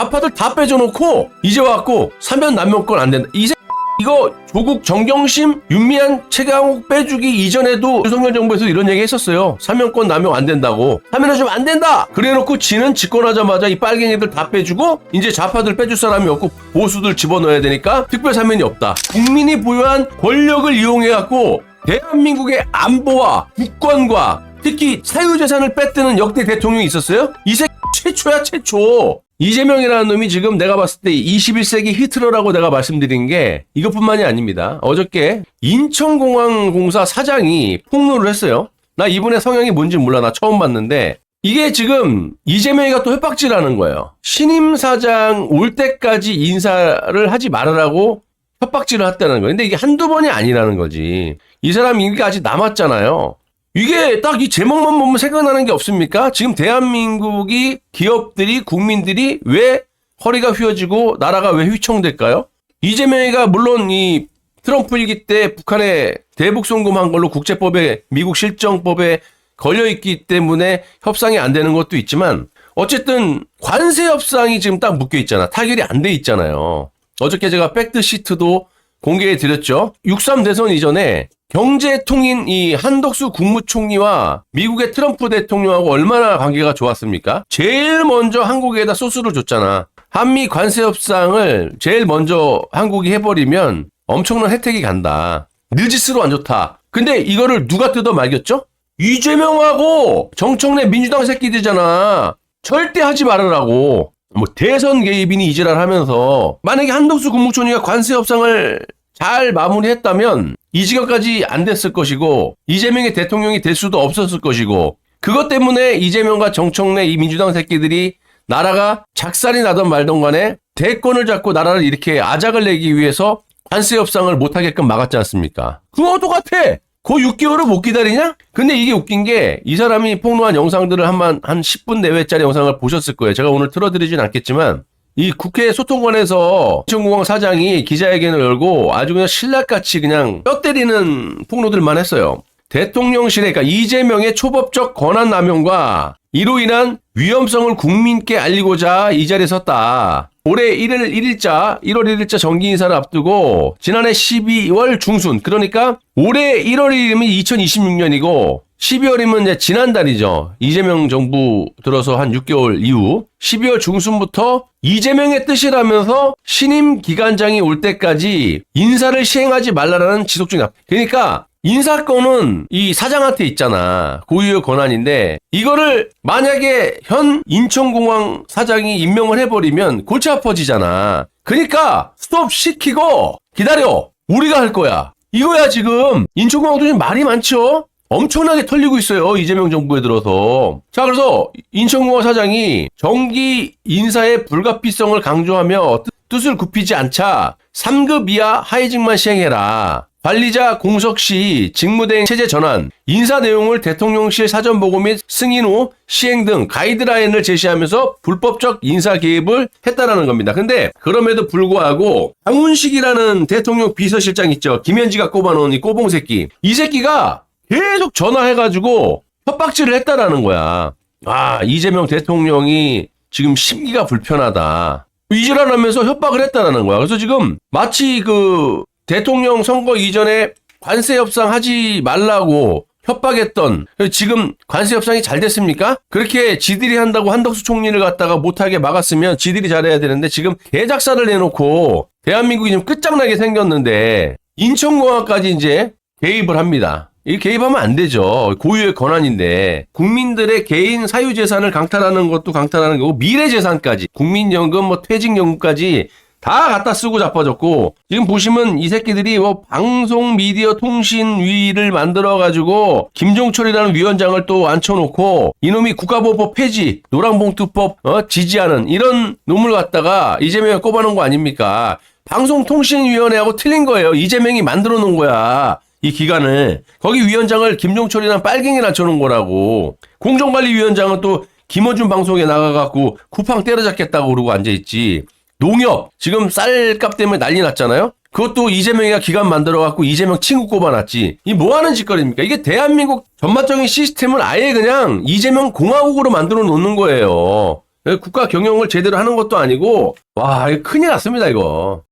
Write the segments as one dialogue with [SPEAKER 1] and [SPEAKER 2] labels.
[SPEAKER 1] 좌파들 다 빼줘놓고 이제 와갖고 사면 남용권 안 된다. 이새 이거 조국 정경심 윤미한 최강욱 빼주기 이전에도 윤석열 정부에서 이런 얘기 했었어요. 사면권 남용 안 된다고. 사면해주면 안 된다. 그래놓고 지는 집권하자마자 이 빨갱이들 다 빼주고 이제 좌파들 빼줄 사람이 없고 보수들 집어넣어야 되니까 특별 사면이 없다. 국민이 보유한 권력을 이용해갖고 대한민국의 안보와 국권과 특히 사유재산을 뺏드는 역대 대통령이 있었어요? 이 새끼 최초야 최초. 이재명이라는 놈이 지금 내가 봤을 때 21세기 히틀러라고 내가 말씀드린 게 이것뿐만이 아닙니다. 어저께 인천공항공사 사장이 폭로를 했어요. 나 이분의 성향이 뭔지 몰라. 나 처음 봤는데 이게 지금 이재명이가 또 협박질하는 거예요. 신임 사장 올 때까지 인사를 하지 말으라고 협박질을 했다는 거예요. 근데 이게 한두 번이 아니라는 거지. 이 사람이 인기가 아직 남았잖아요. 이게 딱 이 제목만 보면 생각나는 게 없습니까? 지금 대한민국이 기업들이 국민들이 왜 허리가 휘어지고 나라가 왜 휘청될까요? 이재명이가 물론 이 트럼프 일기 때 북한에 대북 송금한 걸로 국제법에 미국 실정법에 걸려 있기 때문에 협상이 안 되는 것도 있지만 어쨌든 관세 협상이 지금 딱 묶여 있잖아. 타결이 안 돼 있잖아요. 어저께 제가 팩트 시트도 공개해 드렸죠. 63 대선 이전에 경제통인 이 한덕수 국무총리와 미국의 트럼프 대통령하고 얼마나 관계가 좋았습니까? 제일 먼저 한국에다 소스를 줬잖아. 한미 관세 협상을 제일 먼저 한국이 해버리면 엄청난 혜택이 간다. 늘지스로 안 좋다. 근데 이거를 누가 뜯어 말겼죠? 이재명하고 정청래 민주당 새끼들이잖아. 절대 하지 말으라고. 뭐 대선 개입이니 이지랄 하면서 만약에 한덕수 국무총리가 관세 협상을 잘 마무리했다면 이 지경까지 안 됐을 것이고 이재명이 대통령이 될 수도 없었을 것이고 그것 때문에 이재명과 정청래 이 민주당 새끼들이 나라가 작살이 나던 말던 간에 대권을 잡고 나라를 이렇게 아작을 내기 위해서 관세 협상을 못하게끔 막았지 않습니까? 그거 똑같아! 그 6개월을 못 기다리냐? 근데 이게 웃긴 게 이 사람이 폭로한 영상들을 한만 한 10분 내외짜리 영상을 보셨을 거예요. 제가 오늘 틀어드리진 않겠지만 이 국회 소통관에서 인천공항 사장이 기자회견을 열고 아주 그냥 신랄같이 그냥 뼈 때리는 폭로들만 했어요. 대통령실에 그러니까 이재명의 초법적 권한 남용과 이로 인한 위험성을 국민께 알리고자 이 자리에 섰다. 올해 1일 1일자, 1월 1일자 정기 인사를 앞두고 지난해 12월 중순, 그러니까 올해 1월 1일이면 2026년이고 12월이면 이제 지난달이죠. 이재명 정부 들어서 한 6개월 이후 12월 중순부터 이재명의 뜻이라면서 신임 기관장이 올 때까지 인사를 시행하지 말라라는 지속 중이다. 그러니까 인사권은 이 사장한테 있잖아. 고유의 권한인데 이거를 만약에 현 인천공항 사장이 임명을 해버리면 골치 아파지잖아. 그러니까 스톱 시키고 기다려. 우리가 할 거야. 이거야 지금 인천공항도 지금 말이 많죠. 엄청나게 털리고 있어요. 이재명 정부에 들어서. 자, 그래서 인천공항 사장이 정기 인사의 불가피성을 강조하며 뜻- 뜻을 굽히지 않자 3급 이하 하이직만 시행해라. 관리자 공석 시 직무대행 체제 전환, 인사 내용을 대통령실 사전 보고 및 승인 후 시행 등 가이드라인을 제시하면서 불법적 인사 개입을 했다라는 겁니다. 근데 그럼에도 불구하고 강훈식이라는 대통령 비서실장 있죠. 김현지가 꼽아놓은 이 꼬봉 새끼. 이 새끼가 계속 전화해가지고 협박질을 했다라는 거야. 아, 이재명 대통령이 지금 심기가 불편하다. 이질환하면서 협박을 했다라는 거야. 그래서 지금 마치 그 대통령 선거 이전에 관세 협상 하지 말라고 협박했던 지금 관세 협상이 잘 됐습니까? 그렇게 지들이 한다고 한덕수 총리를 갖다가 못하게 막았으면 지들이 잘해야 되는데 지금 개작사를 내놓고 대한민국이 지금 끝장나게 생겼는데 인천공항까지 이제 개입을 합니다. 이 개입하면 안 되죠. 고유의 권한인데 국민들의 개인 사유 재산을 강탈하는 것도 강탈하는 거고 미래 재산까지 국민연금 뭐 퇴직연금까지 다 갖다 쓰고 자빠졌고 지금 보시면 이 새끼들이 뭐 방송 미디어 통신위를 만들어 가지고 김종철이라는 위원장을 또 앉혀놓고 이놈이 국가보호법 폐지 노랑봉투법 어, 지지하는 이런 놈을 갖다가 이재명이 꼽아놓은 거 아닙니까? 방송통신위원회하고 틀린 거예요. 이재명이 만들어 놓은 거야. 이 기간을 거기 위원장을 김종철이랑 빨갱이를 앉혀놓은 거라고. 공정관리위원장은 또 김어준 방송에 나가갖고 쿠팡 때려잡겠다고 그러고 앉아있지. 농협 지금 쌀값 때문에 난리 났잖아요? 그것도 이재명이가 기간 만들어갖고 이재명 친구 꼽아놨지. 이 뭐하는 짓거리입니까? 이게 대한민국 전반적인 시스템을 아예 그냥 이재명 공화국으로 만들어 놓는 거예요. 국가 경영을 제대로 하는 것도 아니고. 와 큰일 났습니다 이거.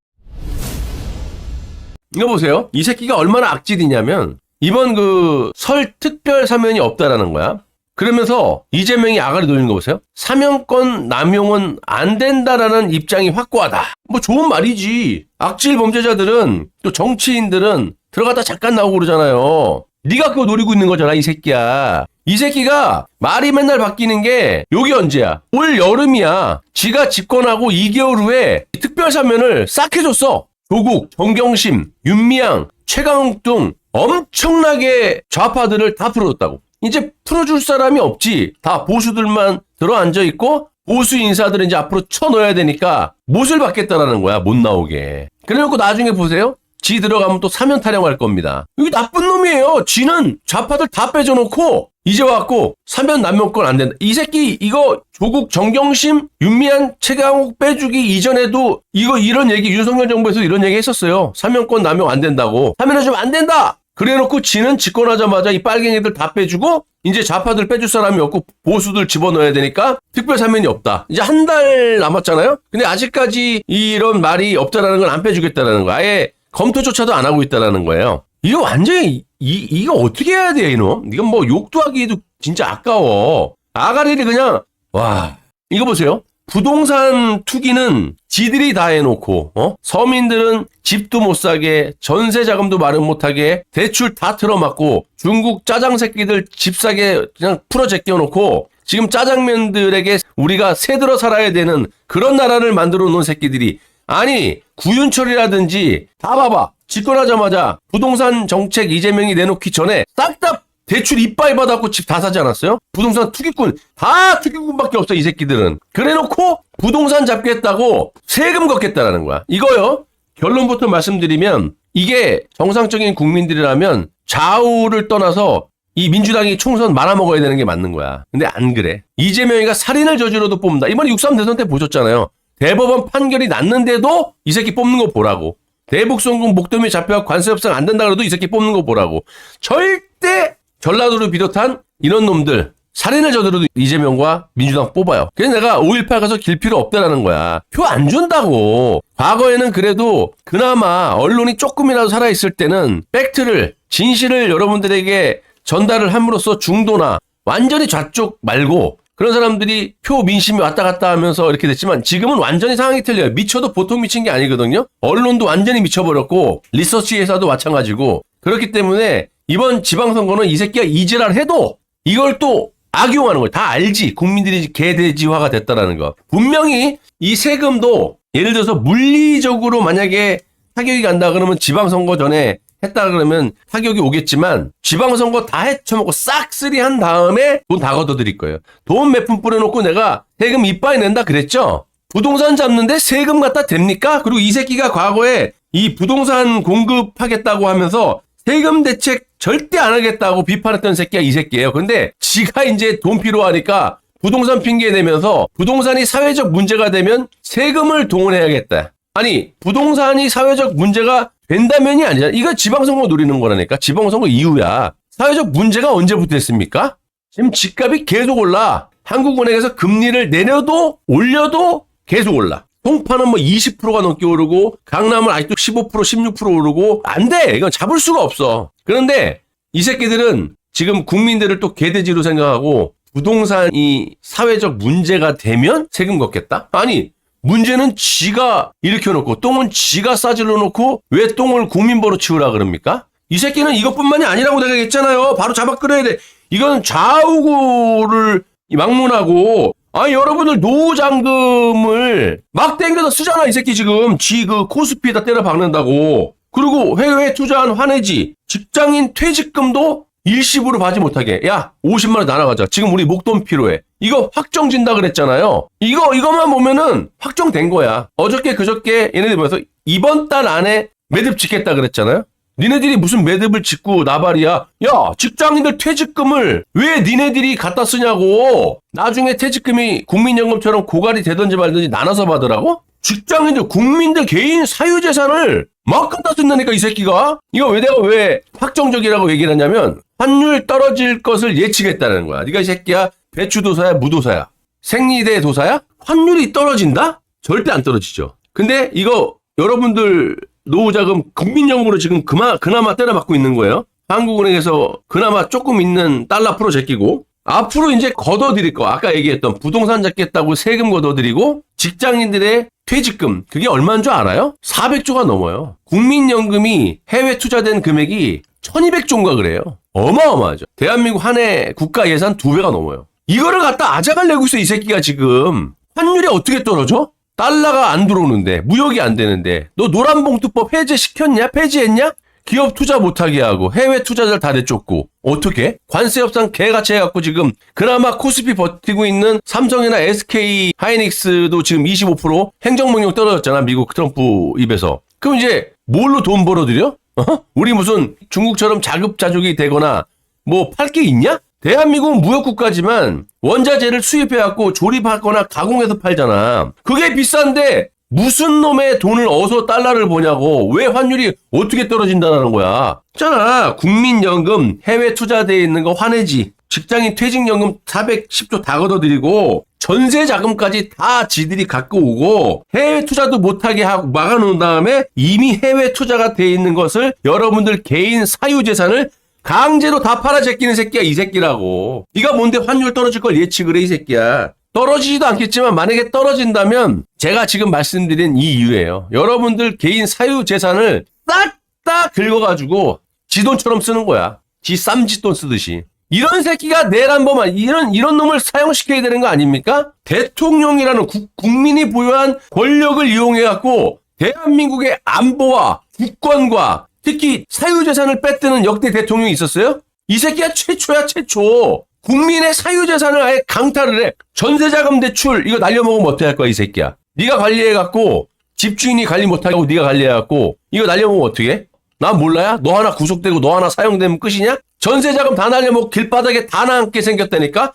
[SPEAKER 1] 이거 보세요. 이 새끼가 얼마나 악질이냐면 이번 그 설 특별 사면이 없다라는 거야. 그러면서 이재명이 아가리 돌리는 거 보세요. 사면권 남용은 안 된다라는 입장이 확고하다. 뭐 좋은 말이지. 악질 범죄자들은 또 정치인들은 들어갔다 잠깐 나오고 그러잖아요. 네가 그거 노리고 있는 거잖아, 이 새끼야. 이 새끼가 말이 맨날 바뀌는 게 여기 언제야? 올 여름이야. 지가 집권하고 2개월 후에 특별 사면을 싹 해줬어. 조국, 정경심, 윤미향, 최강욱 등 엄청나게 좌파들을 다 풀어줬다고. 이제 풀어줄 사람이 없지. 다 보수들만 들어앉아 있고 보수 인사들은 이제 앞으로 쳐넣어야 되니까 못을 받겠다라는 거야. 못 나오게. 그래놓고 나중에 보세요. 지 들어가면 또 사면 타령할 겁니다. 이게 나쁜 놈이에요. 지는 좌파들 다 빼줘놓고 이제 왔고 사면 남용권 안 된다. 이 새끼 이거 조국 정경심 윤미한 최강욱 빼주기 이전에도 이거 이런 얘기 윤석열 정부에서 이런 얘기 했었어요. 사면권 남용 안 된다고. 사면해주면 안 된다. 그래놓고 지는 집권하자마자 이 빨갱이들 다 빼주고 이제 좌파들 빼줄 사람이 없고 보수들 집어넣어야 되니까 특별 사면이 없다. 이제 한 달 남았잖아요. 근데 아직까지 이런 말이 없다라는 건 안 빼주겠다라는 거. 아예 검토조차도 안 하고 있다라는 거예요. 이거 완전히 이 이거 어떻게 해야 돼 이놈? 이건 뭐 욕도 하기도 진짜 아까워. 아가리를 그냥 와 이거 보세요. 부동산 투기는 지들이 다 해놓고 어? 서민들은 집도 못 사게 전세 자금도 마련 못하게 대출 다 틀어막고 중국 짜장 새끼들 집 사게 그냥 풀어 제껴놓고 지금 짜장면들에게 우리가 새 들어 살아야 되는 그런 나라를 만들어 놓은 새끼들이 아니 구윤철이라든지 다 봐봐 집권하자마자 부동산 정책 이재명이 내놓기 전에 싹 다 대출 이빠이 받았고 집 다 사지 않았어요? 부동산 투기꾼 다 투기꾼밖에 없어 이 새끼들은 그래놓고 부동산 잡겠다고 세금 걷겠다라는 거야 이거요 결론부터 말씀드리면 이게 정상적인 국민들이라면 좌우를 떠나서 이 민주당이 총선 말아먹어야 되는 게 맞는 거야. 근데 안 그래. 이재명이가 살인을 저지러도 뽑는다. 이번에 6.3 대선 때 보셨잖아요. 대법원 판결이 났는데도 이 새끼 뽑는 거 보라고. 대북송금 목도미 잡혀가 관세 협상 안 된다 그래도 이 새끼 뽑는 거 보라고. 절대 전라도를 비롯한 이런 놈들 살인을 저지러도 이재명과 민주당 뽑아요. 그래서 내가 5.18 가서 길 필요 없다라는 거야. 표 안 준다고. 과거에는 그래도 그나마 언론이 조금이라도 살아있을 때는 팩트를, 진실을 여러분들에게 전달을 함으로써 중도나 완전히 좌쪽 말고 그런 사람들이 표 민심이 왔다 갔다 하면서 이렇게 됐지만 지금은 완전히 상황이 틀려요. 미쳐도 보통 미친 게 아니거든요. 언론도 완전히 미쳐버렸고 리서치 회사도 마찬가지고 그렇기 때문에 이번 지방선거는 이 새끼가 이지랄 해도 이걸 또 악용하는 거예요. 다 알지. 국민들이 개돼지화가 됐다라는 거. 분명히 이 세금도 예를 들어서 물리적으로 만약에 타격이 간다 그러면 지방선거 전에 했다 그러면 타격이 오겠지만 지방선거 다 헤쳐먹고 싹쓸이 한 다음에 돈 다 걷어드릴 거예요. 돈 몇 푼 뿌려놓고 내가 세금 이빠이 낸다 그랬죠? 부동산 잡는데 세금 갖다 댑니까? 그리고 이 새끼가 과거에 이 부동산 공급하겠다고 하면서 세금 대책 절대 안 하겠다고 비판했던 새끼가 이 새끼예요. 근데 지가 이제 돈 필요하니까 부동산 핑계 내면서 부동산이 사회적 문제가 되면 세금을 동원해야겠다. 아니 부동산이 사회적 문제가 된다면이 아니잖아. 이거 지방선거 노리는 거라니까. 지방선거 이후야. 사회적 문제가 언제부터 했습니까? 지금 집값이 계속 올라. 한국은행에서 금리를 내려도 올려도 계속 올라. 송파는 뭐 20%가 넘게 오르고 강남은 아직도 15% 16% 오르고 안 돼. 이건 잡을 수가 없어. 그런데 이 새끼들은 지금 국민들을 또 개돼지로 생각하고 부동산이 사회적 문제가 되면 세금 걷겠다? 아니 문제는 지가 일으켜놓고 똥은 지가 싸질러 놓고 왜 똥을 국민보로 치우라 그럽니까? 이 새끼는 이것뿐만이 아니라고 내가 했잖아요. 바로 잡아 끌어야 돼. 이건 좌우구를 막론하고 아니 여러분들 노후장금을 막 땡겨서 쓰잖아 이 새끼 지금 지 그 코스피에다 때려 박는다고 그리고 해외에 투자한 환해지 직장인 퇴직금도 일시불로 받지 못하게. 야 50만 원 날아가자. 지금 우리 목돈 필요해. 이거 확정진다 그랬잖아요. 이거 이것만 보면은 확정된 거야. 어저께 그저께 얘네들 보면서 이번 달 안에 매듭 짓겠다 그랬잖아요. 니네들이 무슨 매듭을 짓고 나발이야. 야 직장인들 퇴직금을 왜 니네들이 갖다 쓰냐고. 나중에 퇴직금이 국민연금처럼 고갈이 되든지 말든지 나눠서 받으라고? 직장인들 국민들 개인 사유재산을 막 갖다 쓴다니까 이 새끼가. 이거 왜 내가 왜 확정적이라고 얘기를 하냐면 환율 떨어질 것을 예측했다는 거야 네가 이 새끼야 배추 도사야 무도사야 생리대 도사야? 환율이 떨어진다? 절대 안 떨어지죠. 근데 이거 여러분들 노후자금 국민연금으로 지금 그마, 그나마 때려맞고 있는 거예요. 한국은행에서 그나마 조금 있는 달러 프로 제끼고 앞으로 이제 걷어들일 거 아까 얘기했던 부동산 잡겠다고 세금 걷어들이고 직장인들의 퇴직금 그게 얼마인 줄 알아요? 400조가 넘어요. 국민연금이 해외 투자된 금액이 1200조인가 그래요. 어마어마하죠. 대한민국 한 해 국가 예산 두 배가 넘어요. 이거를 갖다 아작을 내고 있어 이 새끼가 지금. 환율이 어떻게 떨어져? 달러가 안 들어오는데 무역이 안 되는데 너 노란봉투법 해제시켰냐? 폐지했냐? 기업 투자 못하게 하고 해외 투자자를 다 내쫓고 어떻게? 관세 협상 개같이 해갖고 지금 그나마 코스피 버티고 있는 삼성이나 SK 하이닉스도 지금 25% 행정명령 떨어졌잖아 미국 트럼프 입에서 그럼 이제 뭘로 돈 벌어들여? 어? 우리 무슨 중국처럼 자급자족이 되거나 뭐 팔 게 있냐? 대한민국은 무역국가지만 원자재를 수입해갖고 조립하거나 가공해서 팔잖아. 그게 비싼데 무슨 놈의 돈을 어서 달러를 보냐고 왜 환율이 어떻게 떨어진다는 거야. 있잖아 국민연금 해외 투자돼 있는 거 화내지. 직장인 퇴직연금 410조 다 걷어들이고 전세 자금까지 다 지들이 갖고 오고 해외 투자도 못하게 하고 막아놓은 다음에 이미 해외 투자가 돼 있는 것을 여러분들 개인 사유 재산을 강제로 다 팔아 제끼는 새끼야 이 새끼라고. 네가 뭔데 환율 떨어질 걸 예측을 해 이 새끼야. 떨어지지도 않겠지만 만약에 떨어진다면 제가 지금 말씀드린 이 이유예요. 여러분들 개인 사유 재산을 싹 다 긁어가지고 지 돈처럼 쓰는 거야. 지 쌈짓돈 쓰듯이. 이런 새끼가 내란범한 이런 이런 놈을 사용시켜야 되는 거 아닙니까? 대통령이라는 국, 국민이 보유한 권력을 이용해 갖고 대한민국의 안보와 국권과 특히 사유재산을 뺏드는 역대 대통령이 있었어요? 이 새끼가 최초야 최초. 국민의 사유재산을 아예 강탈을 해. 전세자금 대출 이거 날려먹으면 어떻게 할 거야 이 새끼야. 네가 관리해갖고 집주인이 관리 못하게 하고 네가 관리해갖고 이거 날려먹으면 어떻게 해? 난 몰라야? 너 하나 구속되고 너 하나 사용되면 끝이냐? 전세자금 다 날려먹고 길바닥에 다 남게 생겼다니까?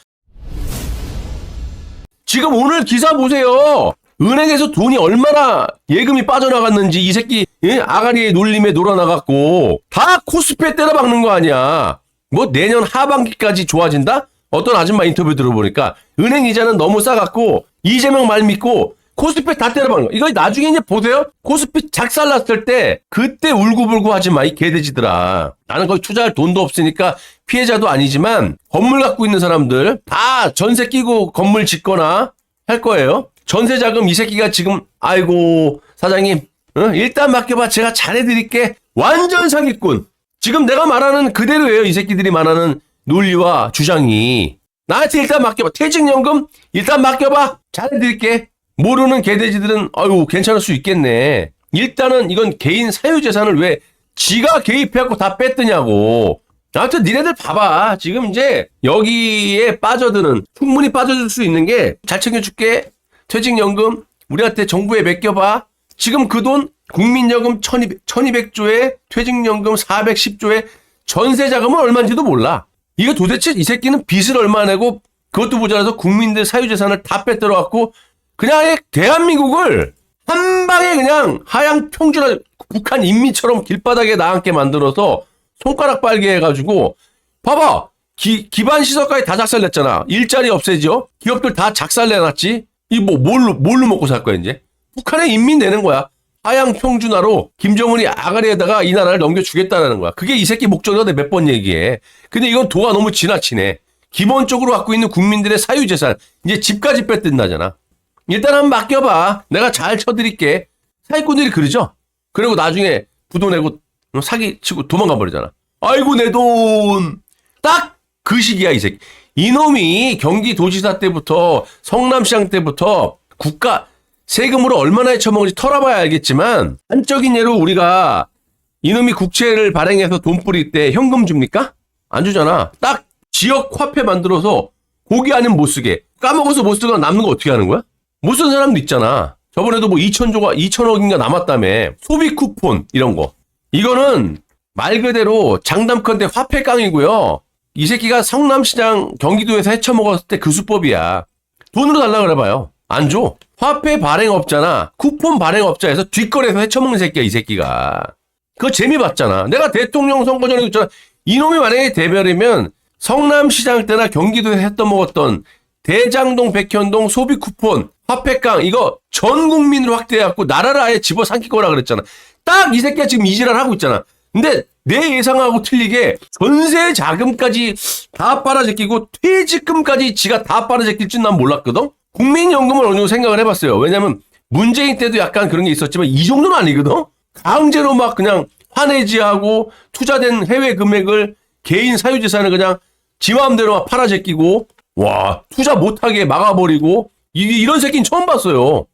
[SPEAKER 1] 지금 오늘 기사 보세요. 은행에서 돈이 얼마나 예금이 빠져나갔는지 이 새끼 예? 아가리의 놀림에 놀아나갔고 다 코스피에 때려박는 거 아니야. 뭐 내년 하반기까지 좋아진다? 어떤 아줌마 인터뷰 들어보니까 은행 이자는 너무 싸갖고 이재명 말 믿고 코스피 다 때려박는 거. 이거 나중에 이제 보세요. 코스피 작살났을 때 그때 울고불고 하지 마 이 개돼지들아. 나는 거기 투자할 돈도 없으니까 피해자도 아니지만 건물 갖고 있는 사람들 다 전세 끼고 건물 짓거나 할 거예요. 전세 자금 이 새끼가 지금 아이고 사장님 어? 일단 맡겨봐 제가 잘해드릴게 완전 사기꾼. 지금 내가 말하는 그대로예요 이 새끼들이 말하는 논리와 주장이 나한테 일단 맡겨봐 퇴직연금 일단 맡겨봐 잘해드릴게 모르는 개돼지들은 아유 괜찮을 수 있겠네. 일단은 이건 개인 사유재산을 왜 지가 개입해갖고 다 뺐더냐고. 아무튼 니네들 봐봐. 지금 이제 여기에 빠져드는 충분히 빠져들 수 있는 게 잘 챙겨줄게. 퇴직연금 우리한테 정부에 맡겨봐. 지금 그 돈 국민연금 1200, 1200조에 퇴직연금 410조에 전세자금은 얼마인지도 몰라. 이거 도대체 이 새끼는 빚을 얼마 내고 그것도 모자라서 국민들 사유재산을 다 빼들어갖고 그냥 대한민국을 한 방에 그냥 하향 평준화 북한 인민처럼 길바닥에 나앉게 만들어서 손가락 빨게 해가지고 봐봐! 기, 기반 시설까지 다 작살냈잖아. 일자리 없애죠 기업들 다 작살내놨지? 이 뭐 뭘로 뭘로 먹고 살 거야 이제? 북한에 인민 내는 거야. 하향 평준화로 김정은이 아가리에다가 이 나라를 넘겨주겠다라는 거야. 그게 이 새끼 목적이다 몇번 얘기해. 근데 이건 도가 너무 지나치네. 기본적으로 갖고 있는 국민들의 사유재산. 이제 집까지 뺏든다잖아 일단 한번 맡겨봐. 내가 잘 쳐드릴게. 사기꾼들이 그러죠? 그리고 나중에 부도 내고 사기 치고 도망가 버리잖아. 아이고, 내 돈. 딱 그 시기야, 이 새끼. 이놈이 경기도지사 때부터 성남시장 때부터 국가 세금으로 얼마나 헤쳐먹은지 털어봐야 알겠지만 한적인 예로 우리가 이놈이 국채를 발행해서 돈 뿌릴 때 현금 줍니까? 안 주잖아. 딱 지역 화폐 만들어서 고기 안은 못 쓰게 까먹어서 못 쓰거나 남는 거 어떻게 하는 거야? 못 쓴 사람도 있잖아. 저번에도 뭐 2천조가 2천억인가 남았다며. 소비 쿠폰 이런 거. 이거는 말 그대로 장담컨대 화폐 깡이고요. 이 새끼가 성남시장 경기도에서 헤쳐먹었을 때 그 수법이야. 돈으로 달라 그래봐요. 안 줘. 화폐 발행업자나 쿠폰 발행업자에서 뒷거래에서 헤쳐먹는 새끼야 이 새끼가. 그거 재미 봤잖아. 내가 대통령 선거 전에 있잖아. 이놈이 만약에 대별이면 성남시장 때나 경기도에서 했던 먹었던 대장동, 백현동, 소비 쿠폰, 화폐깡 이거 전 국민으로 확대해갖고 나라를 아예 집어삼킬 거라 그랬잖아. 딱 이 새끼가 지금 이지랄 하고 있잖아. 근데 내 예상하고 틀리게 전세 자금까지 다 빨아제끼고 퇴직금까지 지가 다 빨아제낄 줄 난 몰랐거든. 국민연금을 어느 정도 생각을 해봤어요. 왜냐면 문재인 때도 약간 그런 게 있었지만 이 정도는 아니거든. 강제로 막 그냥 환해지하고 투자된 해외 금액을 개인 사유재산을 그냥 지 마음대로 막 팔아제끼고 와 투자 못하게 막아버리고 이게 이런 새끼는 처음 봤어요.